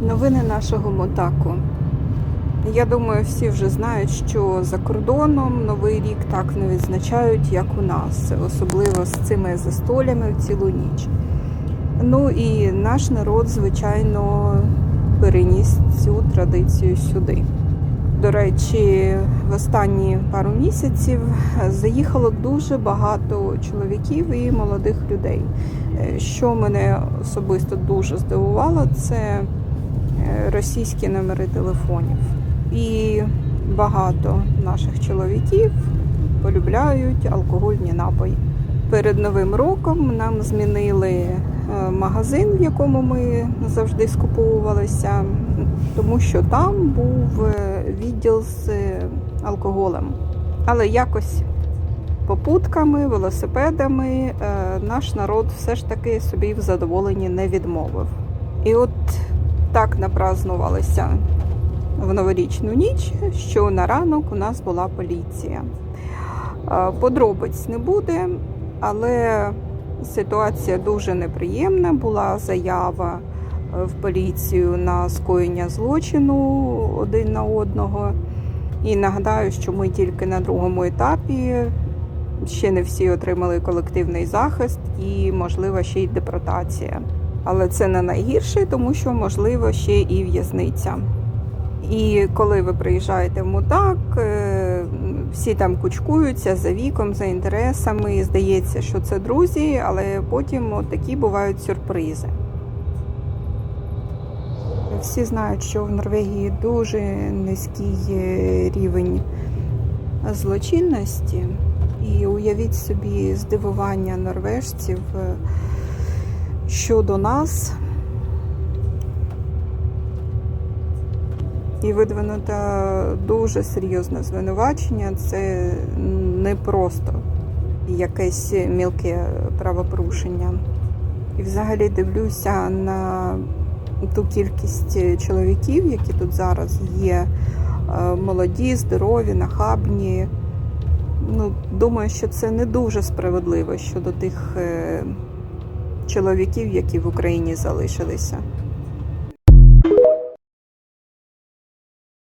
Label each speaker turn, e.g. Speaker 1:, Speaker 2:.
Speaker 1: Новини нашого мотаку. Я думаю, всі вже знають, що за кордоном новий рік так не відзначають, як у нас, особливо з цими застолями в цілу ніч. Ну і наш народ, звичайно, переніс цю традицію сюди. До речі, в останні пару місяців заїхало дуже багато чоловіків і молодих людей. Е, Що мене особисто дуже здивувало, це російські номери телефонів. І багато наших чоловіків полюбляють алкогольні напої. Перед новим роком нам змінили е, магазин, в якому ми завжди скуповувалися, тому що там був е, відділ з е, алкоголем. Але якось попутками, велосипедами наш народ все ж таки собі в задоволенні не відмовив. І от так напразнувалися в новорічну ніч, що на ранок у нас була поліція. Е, Подробиць не буде, але ситуація дуже неприємна. Була заява е, в поліцію на скоєння злочину один на одного. І нагадаю, що ми тільки на другому етапі. Ще не всі отримали колективний захист і, можливо, ще й депортація. Але це не найгірше, тому що можливо ще і в'язниця. І коли ви приїжджаєте в мутак, е, всі там кучкуються за віком, за інтересами. Здається, що це друзі, але потім от такі бувають сюрпризи. Всі знають, що в Норвегії дуже низький е, рівень злочинності. І уявіть собі здивування норвежців е, щодо нас. І видвинуто дуже серйозне звинувачення. Це не просто якесь мілке правопорушення. І взагалі дивлюся на ту кількість чоловіків, які тут зараз є, е, молоді, здорові, нахабні. Ну, думаю, що це не дуже справедливо щодо тих е, чоловіків, які в Україні залишилися.